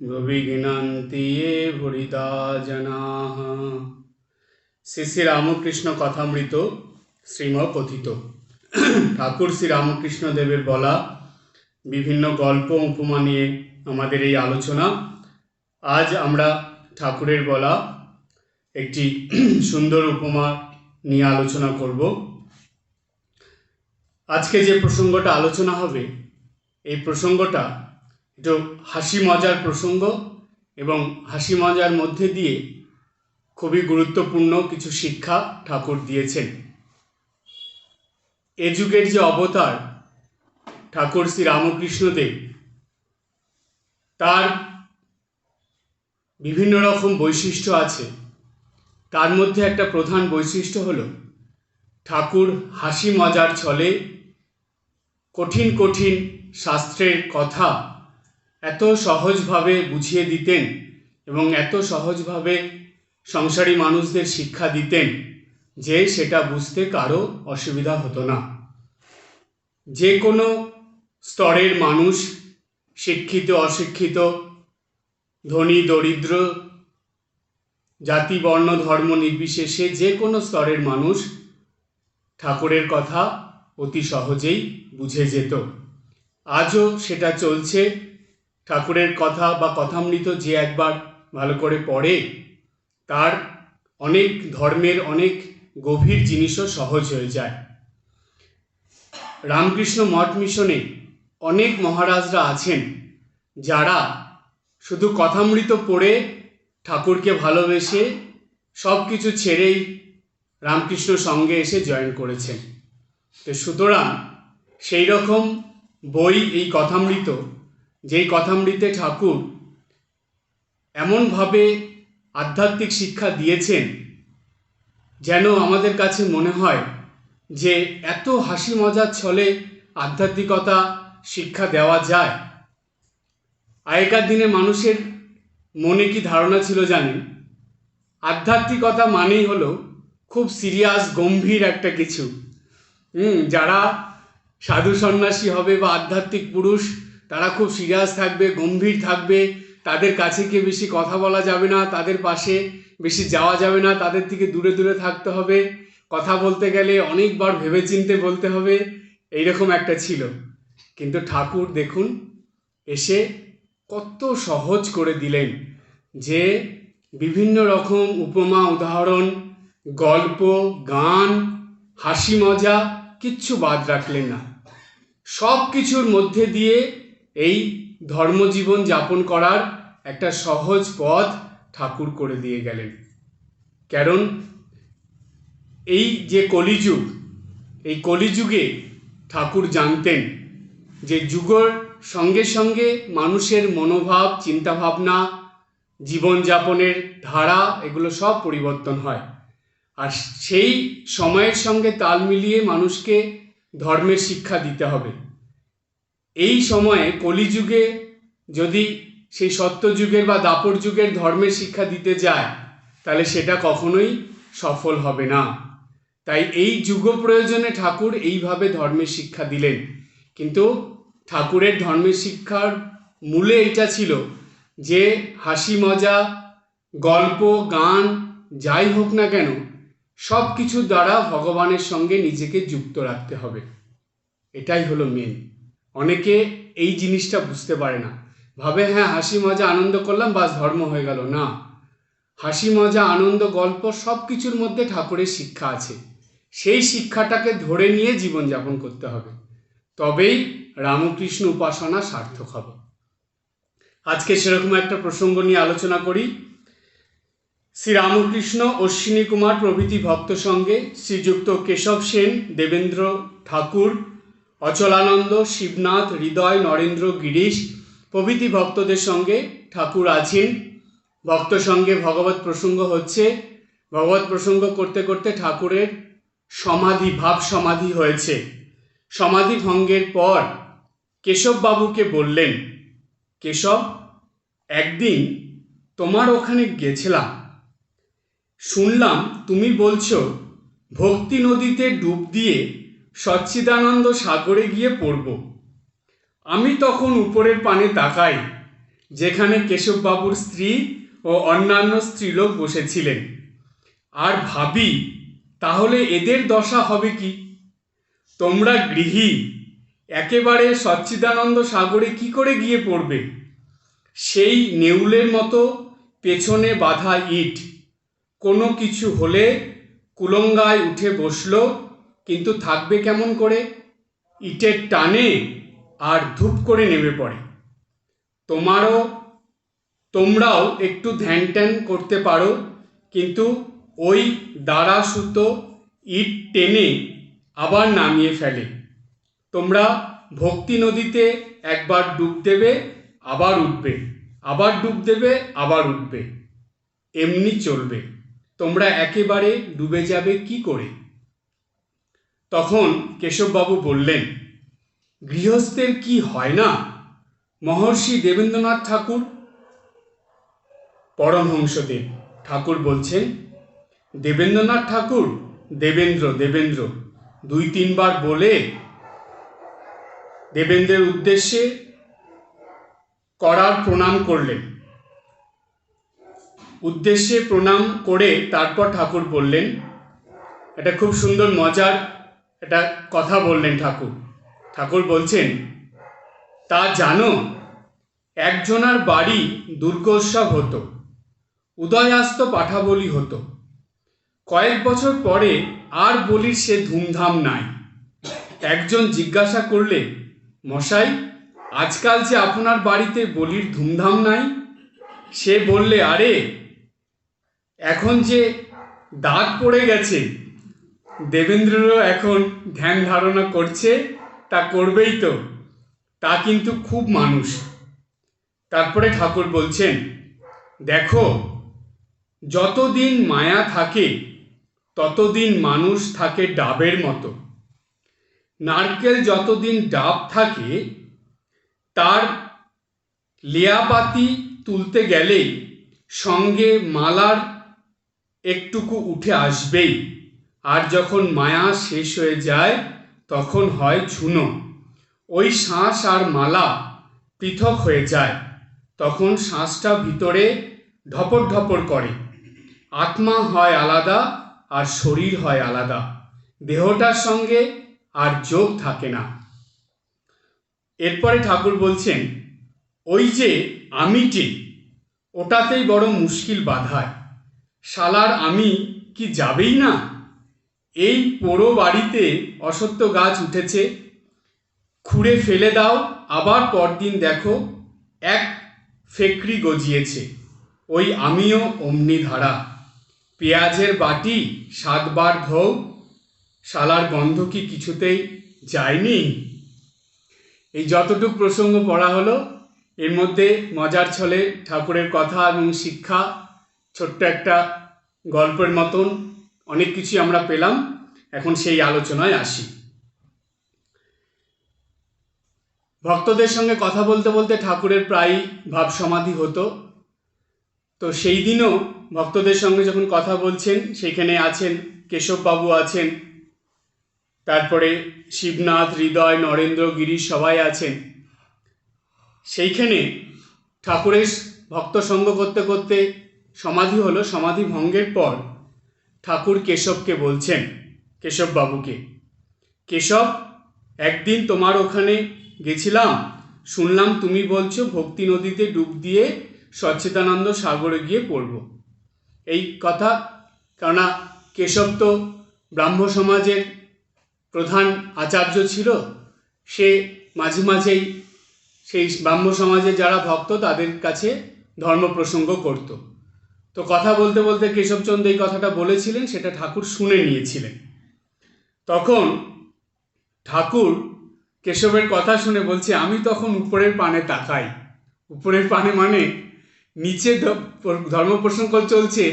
এ ভরিতা জনাহ শ্রী শ্রী রামকৃষ্ণ কথামৃত শ্রীম কথিত ঠাকুর শ্রী রামকৃষ্ণ দেবের বলা বিভিন্ন গল্প, উপমা নিয়ে আমাদের এই আলোচনা। আজ আমরা ঠাকুরের বলা একটি সুন্দর উপমা নিয়ে আলোচনা করব। আজকে যে প্রসঙ্গটা আলোচনা হবে, এই প্রসঙ্গটা একটু হাসি মজার প্রসঙ্গ এবং হাসি মজার মধ্যে দিয়ে খুবই গুরুত্বপূর্ণ কিছু শিক্ষা ঠাকুর দিয়েছেন। এ যুগের যে অবতার ঠাকুর শ্রী রামকৃষ্ণদেব, তার বিভিন্ন রকম বৈশিষ্ট্য আছে। তার মধ্যে একটা প্রধান বৈশিষ্ট্য হলো, ঠাকুর হাসি মজার ছলে কঠিন কঠিন শাস্ত্রের কথা এত সহজভাবে বুঝিয়ে দিতেন এবং এত সহজভাবে সংসারী মানুষদের শিক্ষা দিতেন যে সেটা বুঝতে কারও অসুবিধা হতো না। যে কোনো স্তরের মানুষ, শিক্ষিত, অশিক্ষিত, ধনী, দরিদ্র, জাতি, বর্ণ, ধর্ম নির্বিশেষে যে কোনো স্তরের মানুষ ঠাকুরের কথা অতি সহজেই বুঝে যেত। আজও সেটা চলছে। ঠাকুরের কথা বা কথামৃত যে একবার ভালো করে পড়ে, তার অনেক ধর্মের অনেক গভীর জিনিসও সহজ হয়ে যায়। রামকৃষ্ণ মঠ মিশনে অনেক মহারাজরা আছেন যারা শুধু কথামৃত পড়ে ঠাকুরকে ভালোবেসে সব কিছু ছেড়েই রামকৃষ্ণ সঙ্গে এসে জয়েন করেছেন। তো সুতরাং সেই রকম বই এই কথামৃত যেই কথামৃতে ঠাকুর এমনভাবে আধ্যাত্মিক শিক্ষা দিয়েছেন, যেন আমাদের কাছে মনে হয় যে এত হাসি মজার ছলে আধ্যাত্মিকতা শিক্ষা দেওয়া যায়। আগেকার দিনে মানুষের মনে কি ধারণা ছিল জানেন? আধ্যাত্মিকতা মানেই হলো খুব সিরিয়াস, গম্ভীর একটা কিছু। যারা সাধু সন্ন্যাসী হবে বা আধ্যাত্মিক পুরুষ তারা খুব সিরিয়াস থাকবে, গম্ভীর থাকবে, তাদের কাছে গিয়ে বেশি কথা বলা যাবে না, তাদের পাশে বেশি যাওয়া যাবে না, তাদের থেকে দূরে দূরে থাকতে হবে। কথা বলতে গেলে অনেকবার ভেবেচিন্তে বলতে হবে, এইরকম একটা ছিল। কিন্তু ঠাকুর দেখুন, এসে কত সহজ করে দিলেন যে বিভিন্ন রকম উপমা, উদাহরণ, গল্প, গান, হাসি মজা কিচ্ছু বাদ রাখলেন না। সব কিছুর মধ্যে দিয়ে এই ধর্মজীবন যাপন করার একটা সহজ পথ ঠাকুর করে দিয়ে গেলেন। কারণ এই যে কলিযুগ, এই কলিযুগে ঠাকুর জানতেন যে যুগর সঙ্গে সঙ্গে মানুষের মনোভাব, চিন্তাভাবনা, জীবনযাপনের ধারা এগুলো সব পরিবর্তন হয়। আর সেই সময়ের সঙ্গে তাল মিলিয়ে মানুষকে ধর্মের শিক্ষা দিতে হবে। এই সময়ে কলিযুগে যদি সেই সত্যযুগের বা দাপর যুগের ধর্মের শিক্ষা দিতে যায়, তাহলে সেটা কখনোই সফল হবে না। তাই এই যুগ প্রয়োজনে ঠাকুর এইভাবে ধর্মের শিক্ষা দিলেন। কিন্তু ঠাকুরের ধর্মের শিক্ষার মূলে এটা ছিল যে হাসি, মজা, গল্প, গান, যাই হোক না কেন সব কিছুর দ্বারা ভগবানের সঙ্গে নিজেকে যুক্ত রাখতে হবে। এটাই হলো মেন অনেকে এই জিনিসটা বুঝতে পারে না। ভাবে হ্যাঁ হাসি, মজা, আনন্দ করলাম, বাস, ধর্ম হয়ে গেল। না। হাসি, মজা, আনন্দ, গল্প সব কিছুর মধ্যে ঠাকুরের শিক্ষা আছে। সেই শিক্ষাটাকে ধরে নিয়ে জীবনযাপন করতে হবে। তবেই রামকৃষ্ণ উপাসনা সার্থক হবে। আজকে সেরকম একটা প্রসঙ্গ নিয়ে আলোচনা করি। শ্রী রামকৃষ্ণ অশ্বিনী কুমার প্রভৃতি ভক্ত সঙ্গে শ্রীযুক্ত কেশব সেন, দেবেন্দ্র ঠাকুর অচলানন্দ, শিবনাথ, হৃদয়, নরেন্দ্র, গিরিশ, প্রভৃতি ভক্তদের সঙ্গে ঠাকুর আছেন। ভক্ত সঙ্গে ভগবত প্রসঙ্গ হচ্ছে। ভগবত প্রসঙ্গ করতে করতে ঠাকুরের সমাধি, ভাব সমাধি হয়েছে। সমাধি ভঙ্গের পর কেশববাবুকে বললেন, কেশব, একদিন তোমার ওখানে গেছিলাম। শুনলাম তুমি বলছো, ভক্তি নদীতে ডুব দিয়ে সচ্চিদানন্দ সাগরে গিয়ে পড়ব। আমি তখন উপরের পানে তাকাই, যেখানে কেশববাবুর স্ত্রী ও অন্যান্য স্ত্রীলোক বসেছিলেন। আর ভাবি, তাহলে এদের দশা হবে কি? তোমরা গৃহী, একেবারে সচ্চিদানন্দ সাগরে কি করে গিয়ে পড়বে? সেই নেউলের মতো পেছনে বাঁধা ইট, কোনো কিছু হলে কুলঙ্গায় উঠে বসল কিন্তু থাকবে কেমন করে? ইটের টানে আর ধূপ করে নেমে পড়ে। তোমারও, তোমরাও একটু ধ্যান ট্যান করতে পারো, কিন্তু ওই দাঁড়া সুতো ইট টেনে আবার নামিয়ে ফেলে। তোমরা ভক্তি নদীতে একবার ডুব দেবে, আবার উঠবে। আবার ডুব দেবে, আবার উঠবে। এমনি চলবে। তোমরা একেবারে ডুবে যাবে কি করে? তখন কেশববাবু বললেন, গৃহস্থের কি হয় না, মহর্ষি দেবেন্দ্রনাথ ঠাকুর? পরমহংসদেব ঠাকুর বলছেন, দেবেন্দ্রনাথ ঠাকুর, দেবেন্দ্র দেবেন্দ্র, দুই তিনবার বলে দেবেন্দ্রের উদ্দেশ্যে করার প্রণাম করলেন। উদ্দেশ্যে প্রণাম করে তারপর ঠাকুর বললেন, এটা খুব সুন্দর, মজার একটা কথা বললেন ঠাকুর। ঠাকুর বলছেন, তা জানো, একজনার বাড়ি দুর্গোৎসব হতো, উদয়াস্ত পাঠাবলি হতো। কয়েক বছর পরে আর বলির সে ধুমধাম নাই। একজন জিজ্ঞাসা করলে, মশাই, আজকাল যে আপনার বাড়িতে বলির ধুমধাম নাই? সে বললে, আরে, এখন যে দাগ পড়ে গেছে দেবেন্দ্রও এখন ধ্যান ধারণা করছে, তা করবেই তো। তা কিন্তু খুব মানুষ। তারপরে ঠাকুর বলছেন, দেখো, যতদিন মায়া থাকে, ততদিন মানুষ থাকে ডাবের মতো। নারকেল যতদিন ডাব থাকে, তার লেয়াপাতি তুলতে গেলেই সঙ্গে মালার একটুকু উঠে আসবেই। আর যখন মায়া শেষ হয়ে যায়, তখন হয় ঝুনো। ওই শ্বাস আর মালা পৃথক হয়ে যায়, তখন শ্বাসটা ভিতরে ঢপর ঢপর করে। আত্মা হয় আলাদা আর শরীর হয় আলাদা। দেহটার সঙ্গে আর যোগ থাকে না। এরপরে ঠাকুর বলছেন, ওই যে আমিটি, ওটাতেই বড় মুশকিল বাধায়। শালার আমি কি যাবেই না? এই পোড়ো বাড়িতে অসত্য গাছ উঠেছে। খুঁড়ে ফেলে দাও, আবার পরদিন দেখো, এক ফেকরি গজিয়েছে। ওই আমিও অমনি ধারা। পেঁয়াজের বাটি সাতবার ধৌ শালার গন্ধ কি কিছুতেই যায়নি? এই যতটুক প্রসঙ্গ পড়া হলো, এর মধ্যে মজার ছলে ঠাকুরের কথা এবং শিক্ষা, ছোট্ট একটা গল্পের মতন অনেক কিছুই আমরা পেলাম। এখন সেই আলোচনায় আসি। ভক্তদের সঙ্গে কথা বলতে বলতে ঠাকুরের প্রায় ভাব সমাধি হতো। তো সেই দিনও ভক্তদের সঙ্গে যখন কথা বলছেন সেখানে আছেন কেশববাবু আছেন, তারপরে শিবনাথ, হৃদয়, নরেন্দ্র, গিরিশ সবাই আছেন। সেইখানে ঠাকুরের ভক্ত সঙ্গ করতে করতে সমাধি হলো, সমাধি ভঙ্গের পর। ঠাকুর কেশবকে বলছেন কেশববাবুকে কেশব, একদিন তোমার ওখানে গেছিলাম, শুনলাম তুমি বলছো ভক্তি নদীতে ডুব দিয়ে সচ্চিদানন্দ সাগরে গিয়ে পড়ব। এই কথা, কেননা কেশব তো ব্রাহ্ম সমাজের প্রধান আচার্য ছিল, সে মাঝে মাঝেই সেই ব্রাহ্ম সমাজের যারা ভক্ত তাদের কাছে ধর্ম প্রসঙ্গ করত। তো কথা বলতে বলতে কেশবচন্দ্র এই কথাটা বলেছিলেন, সেটা ঠাকুর শুনে নিয়েছিলেন। তখন ঠাকুর কেশবের কথা শুনে বলছে, আমি তখন উপরের পানে তাকাই। উপরের পানে মানে নিচে ধর্ম প্রসঙ্গ চলছে,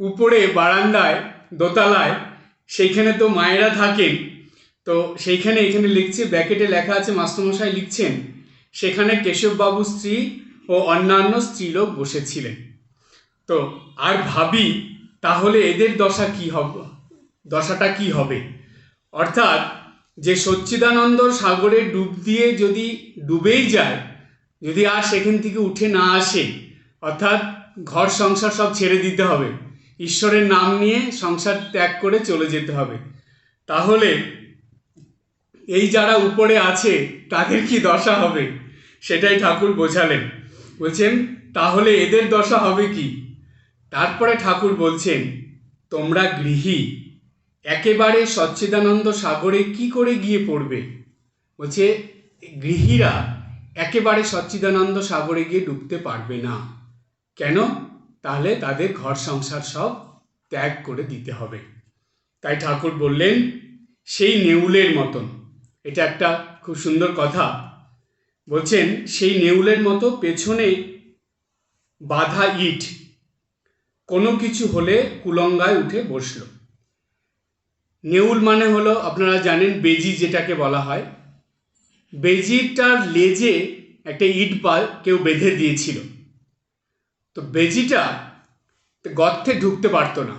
উপরে বারান্দায়, দোতলায়, সেইখানে তো মায়েরা থাকেন। তো সেইখানে এখানে লিখছে ব্যাকেটে লেখা আছে, মাস্টারমশাই লিখছেন, সেখানে কেশববাবু স্ত্রী ও অন্যান্য স্ত্রীলোক বসেছিলেন। তো, আর ভাবি, তাহলে এদের দশা কি হবে? দশাটা কি হবে? অর্থাৎ, যে সচ্চিদানন্দ সাগরে ডুব দিয়ে যদি ডুবেই যায়, যদি আর সেখান থেকে উঠে না আসে, অর্থাৎ ঘর সংসার সব ছেড়ে দিতে হবে, ঈশ্বরের নাম নিয়ে সংসার ত্যাগ করে চলে যেতে হবে, তাহলে এই যারা উপরে আছে, তাদের কি দশা হবে? সেটাই ঠাকুর বোঝালেন। বলছেন, তাহলে এদের দশা হবে কি? তারপরে ঠাকুর বলছেন, তোমরা গৃহী, একেবারে সচ্চিদানন্দ সাগরে কি করে গিয়ে পড়বে? বলছে, গৃহীরা একেবারে সচ্চিদানন্দ সাগরে গিয়ে ডুবতে পারবে না। কেন? তাহলে তাদের ঘর সংসার সব ত্যাগ করে দিতে হবে। তাই ঠাকুর বললেন, সেই নেউলের মতন। এটা একটা খুব সুন্দর কথা। বলছেন, সেই নেউলের মতো পেছনে বাধা ইট কোনো কিছু হলে কুলঙ্গায় উঠে বসল। নেউল মানে হলো, আপনারা জানেন বেজি যেটাকে বলা হয়। বেজিটার লেজে একটা ইট পাল কেউ বেঁধে দিয়েছিল। তো বেজিটা গর্তে ঢুকতে পারতো না।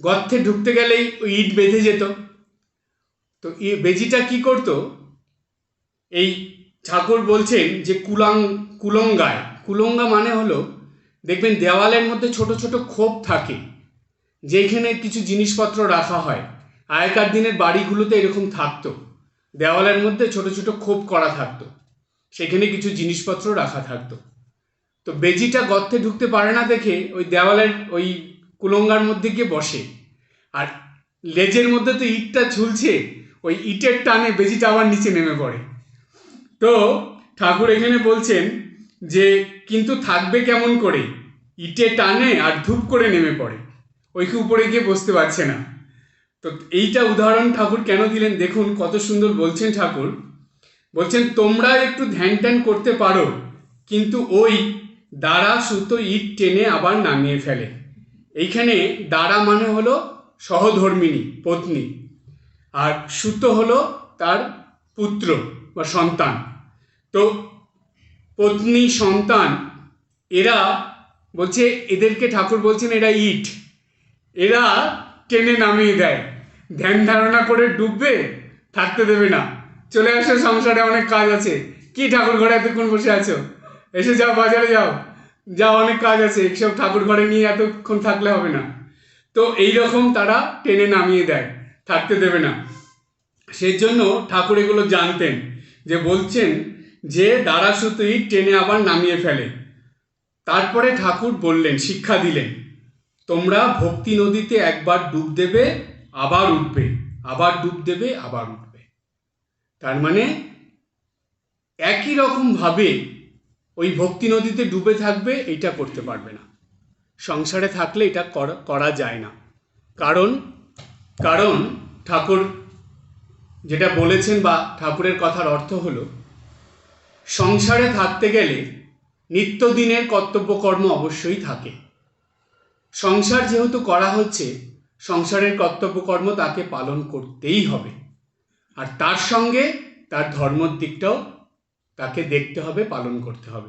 গর্তে ঢুকতে গেলেই ওই ইট বেঁধে যেত। তো বেজিটা কি করত? এই ঠাকুর বলছেন যে কুলাং কুলঙ্গায়। কুলঙ্গা মানে হলো দেখবেন দেওয়ালের মধ্যে ছোট ছোট খোপ থাকে, যেখানে কিছু জিনিসপত্র রাখা হয়। আগেকার দিনের বাড়িগুলোতে এরকম থাকতো। দেওয়ালের মধ্যে ছোট ছোট খোপ করা থাকতো, সেখানে কিছু জিনিসপত্র রাখা থাকতো। তো বেজিটা গর্তে ঢুকতে পারে না দেখে ওই দেওয়ালের, ওই কুলঙ্গার মধ্যে গিয়ে বসে। আর লেজের মধ্যে তো ইটটা ঝুলছে, ওই ইটের টানে বেজিটা আবার নিচে নেমে পড়ে। তো ঠাকুর এখানে বলছেন যে কিন্তু থাকবে কেমন করে? ইটে টানে আর ধূপ করে নেমে পড়ে। ওইকে উপরে গিয়ে বসতে পারছে না। তো এইটা উদাহরণ ঠাকুর কেন দিলেন? দেখুন কত সুন্দর বলছেন ঠাকুর। বলছেন, তোমরা একটু ধ্যান ট্যান করতে পারো, কিন্তু ওই দাঁড়া সুতো ইট টেনে আবার নামিয়ে ফেলে। এইখানে দাঁড়া মানে হলো সহধর্মিনী, পত্নী। আর সুতো হলো তার পুত্র বা সন্তান। তো পত্নী, সন্তান, এরা বলছে, এদেরকে ঠাকুর বলছেন এরা ইট। এরা টেনে নামিয়ে দেয়। ধ্যান ধারণা করে ডুববে, থাকতে দেবে না। চলে আসো, সংসারে অনেক কাজ আছে। কি ঠাকুর ঘরে এতক্ষণ বসে আছো? এসে যাও, বাজারে যাও। যাও অনেক কাজ আছে, এসব ঠাকুর ঘরে নিয়ে এতক্ষণ থাকলে হবে না। তো এই রকম তারা টেনে নামিয়ে দেয়, থাকতে দেবে না। সেই জন্য ঠাকুর এগুলো জানতেন যে বলছেন যে দাঁড়া সুতোই টেনে আবার নামিয়ে ফেলে। তারপরে ঠাকুর বললেন, শিক্ষা দিলেন। তোমরা ভক্তি নদীতে একবার ডুব দেবে, আবার উঠবে। আবার ডুব দেবে, আবার উঠবে। তার মানে একই রকমভাবে ওই ভক্তি নদীতে ডুবে থাকবে, এটা করতে পারবে না। সংসারে থাকলে এটা করা যায় না। কারণ কারণ ঠাকুর যেটা বলেছেন বা ঠাকুরের কথার অর্থ হলো সংসারে থাকতে গেলে নিত্যদিনের কর্তব্যকর্ম অবশ্যই থাকে। সংসার যেহেতু করা হচ্ছে, সংসারের কর্তব্যকর্ম তাকে পালন করতেই হবে। আর তার সঙ্গে তার ধর্মর দিকটাও তাকে দেখতে হবে, পালন করতে হবে।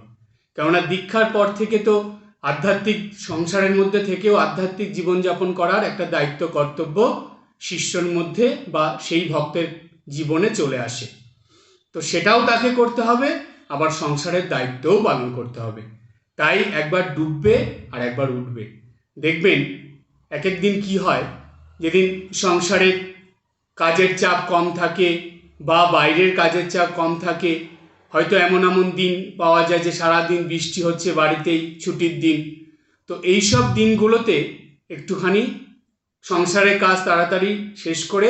কেননা দীক্ষার পর থেকে তো আধ্যাত্মিক সংসারের মধ্যে থেকেও আধ্যাত্মিক জীবনযাপন করার একটা দায়িত্ব কর্তব্য শিষ্যর মধ্যে বা সেই ভক্তের জীবনে চলে আসে। তো সেটাও তাকে করতে হবে, আবার সংসারের দায়িত্বও পালন করতে হবে। তাই একবার ডুববে আর একবার উঠবে। দেখবেন এক এক দিন কি হয়, যেদিন সংসারের কাজের চাপ কম থাকে বা বাইরের কাজের চাপ কম থাকে, হয়তো এমন এমন দিন পাওয়া যায় যে সারাদিন বৃষ্টি হচ্ছে বাড়িতেই, ছুটির দিন। তো এই সব দিনগুলোতে একটুখানি সংসারের কাজ তাড়াতাড়ি শেষ করে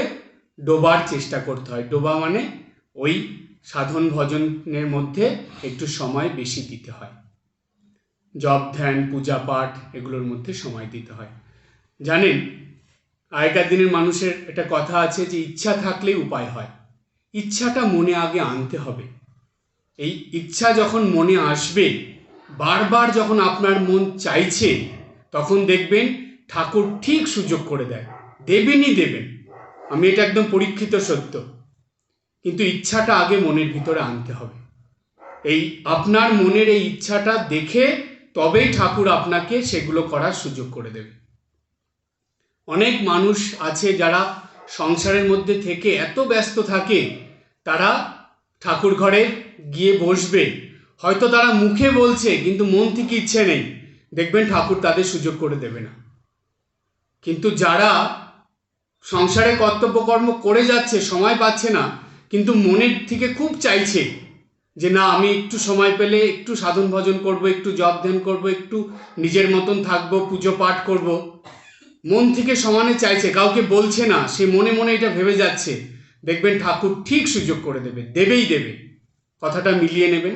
ডোবার চেষ্টা করতে হয়। ডোবা মানে ওই সাধন ভজনের মধ্যে একটু সময় বেশি দিতে হয়। জপ, ধ্যান, পূজা, পাঠ এগুলোর মধ্যে সময় দিতে হয়। জানেন, আগেকার দিনের মানুষের একটা কথা আছে যে ইচ্ছা থাকলেই উপায় হয়। ইচ্ছাটা মনে আগে আনতে হবে। এই ইচ্ছা যখন মনে আসবে, বারবার যখন আপনার মন চাইছে, তখন দেখবেন ঠাকুর ঠিক সুযোগ করে দেয়। দেবেনই দেবেন। আমি এটা একদম পরীক্ষিত সত্য। কিন্তু ইচ্ছাটা আগে মনের ভিতরে আনতে হবে। এই আপনার মনের এই ইচ্ছাটা দেখে তবেই ঠাকুর আপনাকে সেগুলো করার সুযোগ করে দেবে। অনেক মানুষ আছে যারা সংসারের মধ্যে থেকে এত ব্যস্ত থাকে, তারা ঠাকুর ঘরে গিয়ে বসবে। হয়তো তারা মুখে বলছে, কিন্তু মন থেকে ইচ্ছে নেই। দেখবেন ঠাকুর তাদের সুযোগ করে দেবে না। কিন্তু যারা সংসারে কর্তব্যকর্ম করে যাচ্ছে, সময় পাচ্ছে না কিন্তু মনের থেকে খুব চাইছে যে না, আমি একটু সময় পেলে একটু সাধন ভজন করব, একটু জপ ধ্যান করব, একটু নিজের মতন থাকব, পুজো পাঠ করব। মন থেকে সমানে চাইছে, কাউকে বলছে না, সে মনে মনে এটা ভেবে যাচ্ছে। দেখবেন ঠাকুর ঠিক সুযোগ করে দেবে, দেবেই দেবে। কথাটা মিলিয়ে নেবেন।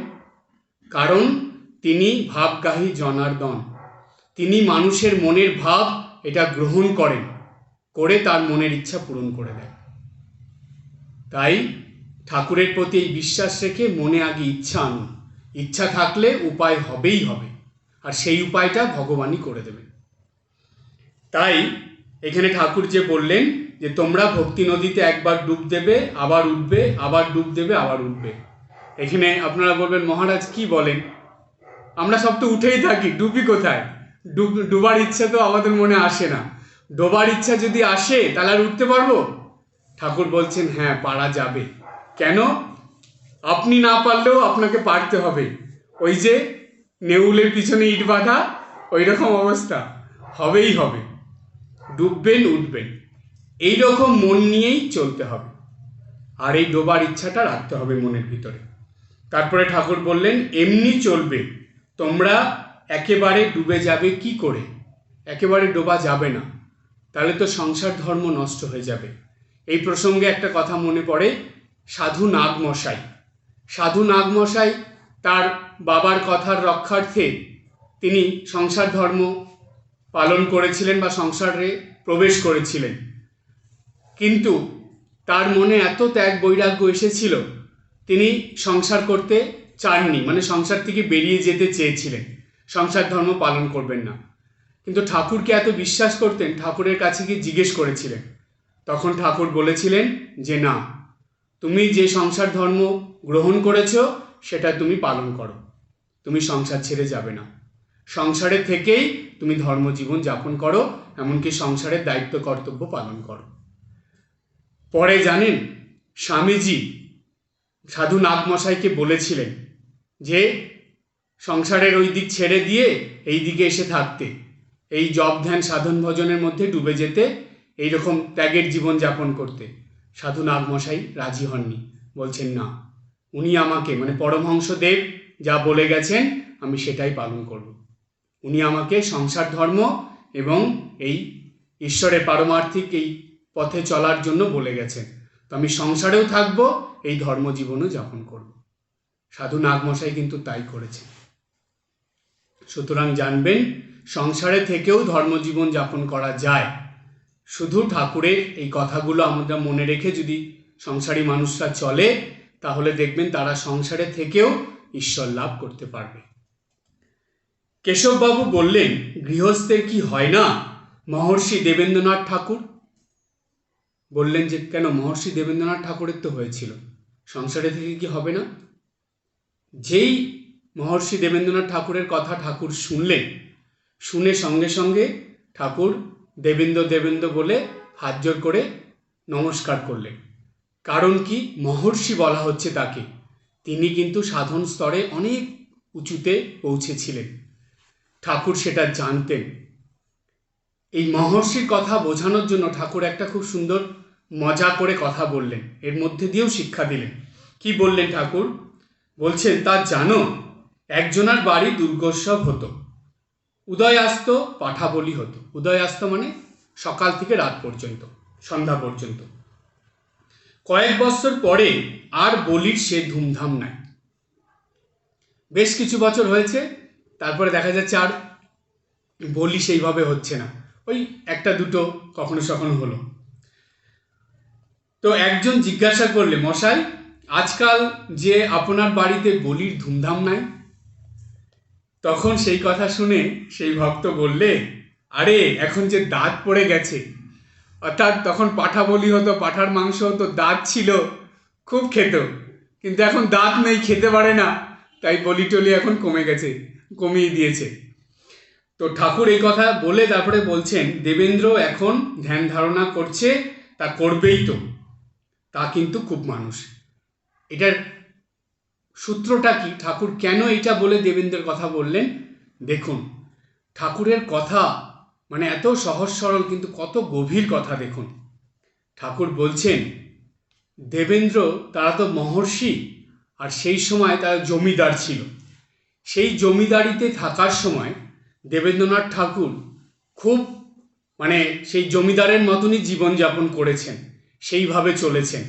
কারণ তিনি ভাবগাহী জনার্দন। তিনি মানুষের মনের ভাব এটা গ্রহণ করেন, করে তার মনের ইচ্ছা পূরণ করে দেন। তাই ঠাকুরের প্রতি এই বিশ্বাস রেখে মনে আগে ইচ্ছা আনুন। ইচ্ছা থাকলে উপায় হবেই হবে, আর সেই উপায়টা ভগবানই করে দেবেন। তাই এখানে ঠাকুর যে বললেন যে তোমরা ভক্তি নদীতে একবার ডুব দেবে, আবার উঠবে, আবার ডুব দেবে, আবার উঠবে। এখানে আপনারা বলবেন, মহারাজ, কি বলেন? আমরা সব তো উঠেই থাকি, ডুবি কোথায়? ডুব, ডুবার ইচ্ছা তো আমাদের মনে আসে না। ডোবার ইচ্ছা যদি আসে, তাহলে আর উঠতে পারব? ঠাকুর বলছেন হ্যাঁ পারা যাবে। কেন? আপনি না পারলেও আপনাকে পারতে হবে। ওই যে নেউলের পিছনে ইট বাঁধা ওই রকম অবস্থা। হবেই হবে। ডুববেন, উঠবেন। এই রকম মন নিয়েই চলতে হবে। আর এই ডোবার ইচ্ছাটা রাখতে হবে মনের ভিতরে। তারপরে ঠাকুর বললেন, এমনি চলবে। তোমরা একেবারে ডুবে যাবে কি করে? একেবারে ডোবা যাবে না। তাহলে তো সংসার ধর্ম নষ্ট হয়ে যাবে। এই প্রসঙ্গে একটা কথা মনে পড়ে। সাধু নাগমশাই। সাধু নাগমশাই তার বাবার কথার রক্ষার্থে তিনি সংসার ধর্ম পালন করেছিলেন বা সংসারে প্রবেশ করেছিলেন। কিন্তু তার মনে এত ত্যাগ বৈরাগ্য এসেছিল, তিনি সংসার করতে চাননি মানে সংসার থেকে বেরিয়ে যেতে চেয়েছিলেন। সংসার ধর্ম পালন করবেন না। কিন্তু ঠাকুরকে এত বিশ্বাস করতেন, ঠাকুরের কাছে গিয়ে জিজ্ঞেস করেছিলেন। তখন ঠাকুর বলেছিলেন যে, না। তুমি যে সংসার ধর্ম গ্রহণ করেছ, সেটা তুমি পালন করো। তুমি সংসার ছেড়ে যাবে না। সংসারে থেকেই তুমি ধর্মজীবন যাপন করো, এমনকি সংসারের দায়িত্ব, কর্তব্য পালন করো। পরে জানেন, স্বামীজি সাধু নাগমশাইকে বলেছিলেন যে, সংসারের ওই দিক ছেড়ে দিয়ে এই দিকে এসে থাকতে, এই জব ধ্যান, সাধন ভজনের মধ্যে ডুবে যেতে, এইরকম ত্যাগের জীবন যাপন করতে। সাধু নাগমশাই রাজি হননি। বলছেন, না, উনি আমাকে মানে পরমহংসদেব যা বলে গেছেন, আমি সেটাই পালন করব। উনি আমাকে সংসার ধর্ম এবং এই ঈশ্বরের পারমার্থিক এই পথে চলার জন্য বলে গেছেন। তো আমি সংসারেও থাকব, এই ধর্মজীবনও যাপন করব। সাধু নাগমশাই কিন্তু তাই করেছে সুতরাং জানবেন, সংসারে থেকেও ধর্মজীবন যাপন করা যায়। শুধু ঠাকুরের এই কথাগুলো আমরা মনে রেখে যদি সংসারী মানুষরা চলে, তাহলে দেখবেন তারা সংসারে থেকেও ঈশ্বর লাভ করতে পারবে। কেশববাবু বললেন গৃহস্থের কি হয় না? মহর্ষি দেবেন্দ্রনাথ ঠাকুর? বললেন যে, কেন? মহর্ষি দেবেন্দ্রনাথ ঠাকুরের তো হয়েছিল। সংসারে থেকে কি হবে না? যেই মহর্ষি দেবেন্দ্রনাথ ঠাকুরের কথা ঠাকুর শুনলেন, শুনে সঙ্গে সঙ্গে ঠাকুর দেবেন্দ্র দেবেন্দ্র বলে হাত জোর করে নমস্কার করলেন। কারণ কি? মহর্ষি বলা হচ্ছে তাকে। তিনি কিন্তু সাধন স্তরে অনেক উঁচুতে পৌঁছেছিলেন। ঠাকুর সেটা জানতেন। এই মহর্ষির কথা বোঝানোর জন্য ঠাকুর একটা খুব সুন্দর, মজা করে কথা বললেন। এর মধ্যে দিয়েও শিক্ষা দিলেন। কি বললেন ঠাকুর? বলছেন, তা জানো, একজনার বাড়ি দুর্গোৎসব হতো। উদয় আসত পাঠা বলি হতো। উদয় আসত মানে সকাল থেকে রাত পর্যন্ত, সন্ধ্যা পর্যন্ত। কয়েক বছর পরে আর বলির সে ধুমধাম নাই। বেশ কিছু বছর হয়েছে, তারপরে দেখা যাচ্ছে আর বলি সেইভাবে হচ্ছে না। ওই একটা দুটো কখনো সখনো হলো। তো একজন জিজ্ঞাসা করলে, মশাই, আজকাল যে আপনার বাড়িতে বলির ধুমধাম নাই তখন সেই কথা শুনে সেই ভক্ত বললে, আরে, এখন যে দাঁত পড়ে গেছে। অর্থাৎ তখন পাঠা বলি হতো, পাঠার মাংস হতো, দাঁত ছিল, খুব খেত। কিন্তু এখন দাঁত নেই, খেতে পারে না। তাই বলি টলি এখন কমে গেছে, কমিয়ে দিয়েছে। তো ঠাকুর এই কথা বলে তারপরে বলছেন, দেবেন্দ্র এখন ধ্যান ধারণা করছে, তা করবেই তো। তা কিন্তু খুব মানুষ। এটার সূত্রটা কি? ঠাকুর কেন এটা বলে দেবেন্দ্রের কথা বললেন? দেখুন, ঠাকুরের কথা মানে এত সহজ সরল, কিন্তু কত গভীর কথা দেখুন। ঠাকুর বলছেন, দেবেন্দ্র, তারা তো মহর্ষি, আর সেই সময় তারা জমিদার ছিল। সেই জমিদারিতে থাকার সময় দেবেন্দ্রনাথ ঠাকুর খুব মানে সেই জমিদারের মতনই জীবনযাপন করেছেন, সেইভাবে চলেছেন।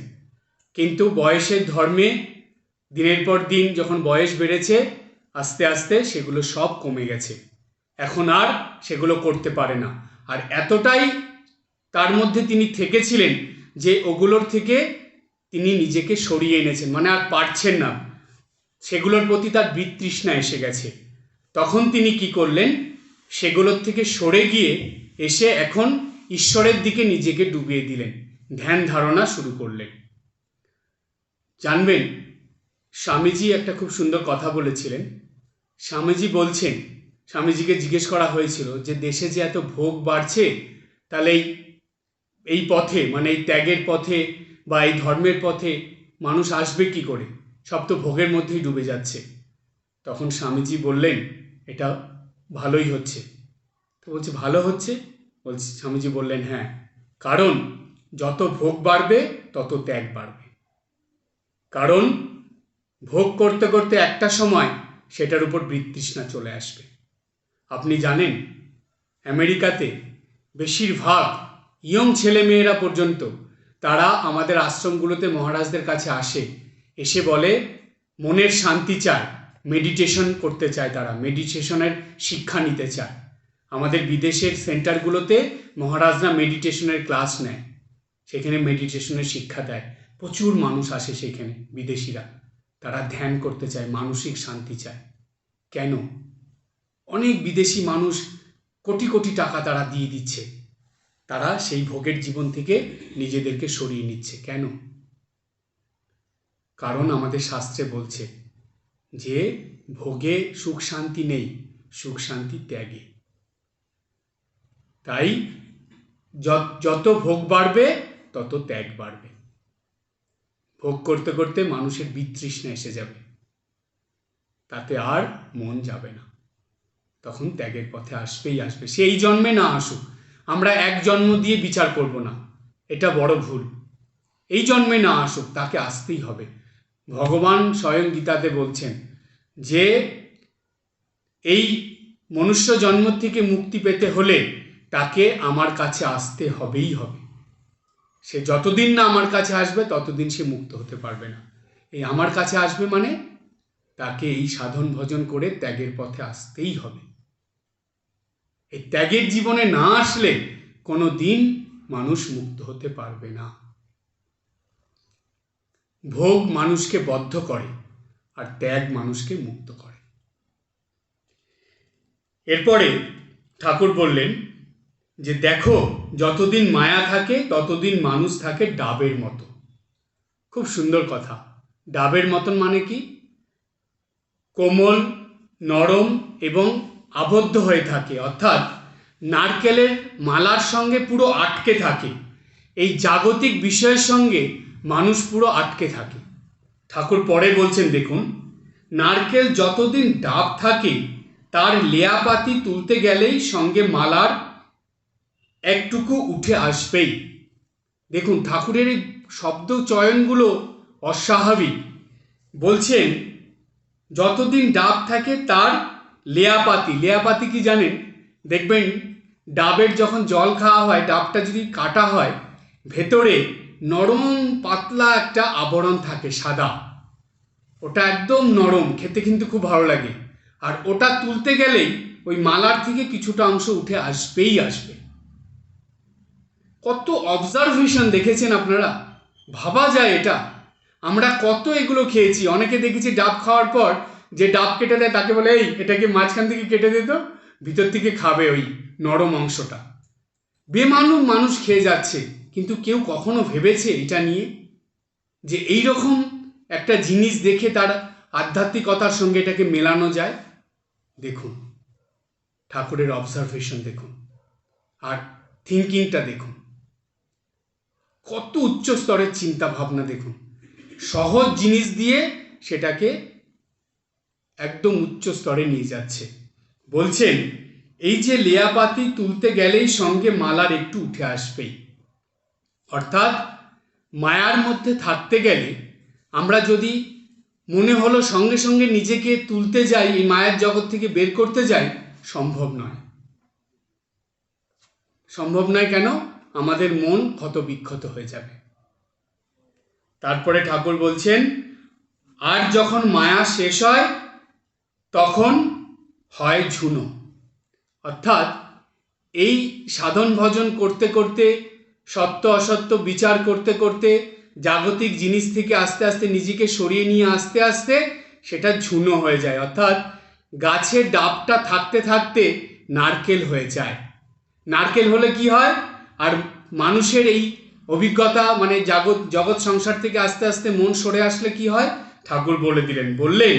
কিন্তু বয়সের ধর্মে দিনের পর দিন যখন বয়স বেড়েছে, আস্তে আস্তে সেগুলো সব কমে গেছে। এখন আর সেগুলো করতে পারে না। আর এতটাই তার মধ্যে তিনি থেকেছিলেন যে ওগুলোর থেকে তিনি নিজেকে সরিয়ে এনেছেন। মানে আর পারছেন না। সেগুলোর প্রতি তার বিতৃষ্ণা এসে গেছে। তখন তিনি কি করলেন? সেগুলোর থেকে সরে গিয়ে এসে এখন ঈশ্বরের দিকে নিজেকে ডুবিয়ে দিলেন। ধ্যান ধারণা শুরু করলেন। জানবেন স্বামীজি একটা খুব সুন্দর কথা বলেছিলেন। স্বামীজি বলছেন, স্বামীজিকে জিজ্ঞেস করা হয়েছিল যে দেশে যে এত ভোগ বাড়ছে, তাহলে এই এই পথে মানে এই ত্যাগের পথে বা এই ধর্মের পথে মানুষ আসবে কি করে? সব তো ভোগের মধ্যেই ডুবে যাচ্ছে। তখন স্বামীজি বললেন, এটা ভালোই হচ্ছে। তো বলছে, ভালো হচ্ছে? বলছে, স্বামীজি বললেন হ্যাঁ কারণ যত ভোগ বাড়বে, তত ত্যাগ বাড়বে। কারণ ভোগ করতে করতে একটা সময় সেটার উপর বিতৃষ্ণা চলে আসবে। আপনি জানেন, আমেরিকাতে বেশিরভাগ ইয়ং ছেলেমেয়েরা পর্যন্ত তারা আমাদের আশ্রমগুলোতে মহারাজদের কাছে আসে, এসে বলে, মনের শান্তি চায় মেডিটেশন করতে চায় তারা মেডিটেশনের শিক্ষা নিতে চায়। আমাদের বিদেশের সেন্টারগুলোতে মহারাজরা মেডিটেশনের ক্লাস নেয়, সেখানে মেডিটেশনের শিক্ষা দেয়। প্রচুর মানুষ আসে সেখানে, বিদেশিরা। তারা ধ্যান করতে চায়, মানসিক শান্তি চায়। কেন? অনেক বিদেশি মানুষ কোটি কোটি টাকা তারা দিয়ে দিচ্ছে। তারা সেই ভোগের জীবন থেকে নিজেদেরকে সরিয়ে নিচ্ছে। কেন? কারণ আমাদের শাস্ত্রে বলছে যে, ভোগে সুখ শান্তি নেই, সুখ শান্তি ত্যাগে। তাই যত ভোগ বাড়বে, তত ত্যাগ বাড়বে। ভোগ করতে করতে মানুষের বিতৃষ্ণা এসে যাবে। তাতে আর মন যাবে না। তখন ত্যাগের পথে আসবেই আসবে। সেই জন্মে না আসুক, আমরা এক জন্ম দিয়ে বিচার করব না। এটা বড় ভুল। এই জন্মে না আসুক, তাকে আসতেই হবে। ভগবান স্বয়ং গীতাতে বলছেন যে, এই মনুষ্য জন্ম থেকে মুক্তি পেতে হলে তাকে আমার কাছে আসতে হবেই হবে। সে যতদিন না আমার কাছে আসবে, ততদিন সে মুক্ত হতে পারবে না। এই আমার কাছে আসবে মানে তাকে এই সাধন ভজন করে ত্যাগের পথে আসতেই হবে। এই ত্যাগের জীবনে না আসলে কোনো দিন মানুষ মুক্ত হতে পারবে না। ভোগ মানুষকে বদ্ধ করে আর ত্যাগ মানুষকে মুক্ত করে। এরপরে ঠাকুর বললেন যে দেখো, যতদিন মায়া থাকে, ততদিন মানুষ থাকে ডাবের মতো। খুব সুন্দর কথা। ডাবের মতন মানে কি? কোমল, নরম এবং আবদ্ধ হয়ে থাকে। অর্থাৎ নারকেলের মালার সঙ্গে পুরো আটকে থাকে। এই জাগতিক বিষয়ের সঙ্গে মানুষ পুরো আটকে থাকে। ঠাকুর পরে বলছেন, দেখুন, নারকেল যতদিন ডাব থাকে, তার লেয়াপাতি তুলতে গেলেই সঙ্গে মালার একটুকু উঠে আসবেই। দেখুন, ঠাকুরের এই শব্দ চয়নগুলো অস্বাভাবিক। বলছেন, যতদিন ডাব থাকে তার লেয়াপাতি। লেয়াপাতি কি জানেন? দেখবেন, ডাবের যখন জল খাওয়া হয়, ডাবটা যদি কাটা হয়, ভেতরে নরম পাতলা একটা আবরণ থাকে, সাদা। ওটা একদম নরম, খেতে কিন্তু খুব ভালো লাগে। আর ওটা তুলতে গেলেই ওই মালার থেকে কিছুটা অংশ উঠে আসবেই আসবে। কত অবজারভেশন দেখেছেন আপনারা? ভাবা যায় এটা। আমরা কত এগুলো খেয়েছি। অনেকে দেখেছি ডাব খাওয়ার পর যে ডাব কেটে দেয়, তাকে বলে, এই এটাকে মাঝখান থেকে কেটে দিত ভিতর থেকে খাবে ওই নরম অংশটা। বেমালুম মানুষ খেয়ে যাচ্ছে, কিন্তু কেউ কখনো ভেবেছে এটা নিয়ে? যে এই রকম একটা জিনিস দেখে তার আধ্যাত্মিকতার সঙ্গে এটাকে মেলানো যায়? দেখুন, ঠাকুরের অবজারভেশন দেখুন, আর থিঙ্কিংটা দেখুন। কত উচ্চ স্তরের চিন্তা ভাবনা দেখুন। সহজ জিনিস দিয়ে সেটাকে একদম উচ্চ স্তরে নিয়ে যাচ্ছে। বলছেন, এই যে লেয়াপাতি তুলতে গেলেই সঙ্গে মালার একটু উঠে আসবেই। অর্থাৎ, মায়ার মধ্যে থাকতে গেলে আমরা যদি মনে হলো সঙ্গে সঙ্গে নিজেকে তুলতে যাই, এই মায়ের জগৎ থেকে বের করতে যাই, সম্ভব নয়। সম্ভব নয় কেন? আমাদের মন ক্ষত বিক্ষত হয়ে যাবে। তারপরে ঠাকুর বলছেন, আর যখন মায়া শেষ হয়, তখন হয় ঝুনো। অর্থাৎ এই সাধন ভজন করতে করতে, সত্য অসত্য বিচার করতে করতে, জাগতিক জিনিস থেকে আস্তে আস্তে নিজেকে সরিয়ে নিয়ে আস্তে আস্তে সেটা ঝুনো হয়ে যায়। অর্থাৎ গাছের ডাবটা থাকতে থাকতে নারকেল হয়ে যায়। নারকেল হলে কি হয়? আর মানুষের এই অভিজ্ঞতা মানে জগৎ জগৎ সংসার থেকে আস্তে আস্তে মন সরে আসলে কি হয়? ঠাকুর বলে দিলেন, বললেন,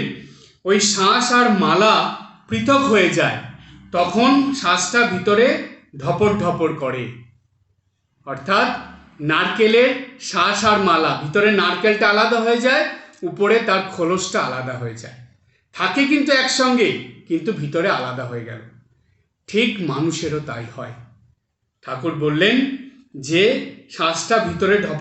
ওই শ্বাস আর মালা পৃথক হয়ে যায়, তখন শ্বাসটা ভিতরে ধপর ধপর করে। অর্থাৎ নারকেলের শ্বাস আর মালা, ভিতরে নারকেলটা আলাদা হয়ে যায়, উপরে তার খোলসটা আলাদা হয়ে যায়। থাকে কিন্তু একসঙ্গে, কিন্তু ভিতরে আলাদা হয়ে গেল। ঠিক মানুষেরও তাই হয়। ঠাকুর বললেন যে শ্বাসটা ভিতরে ঢপ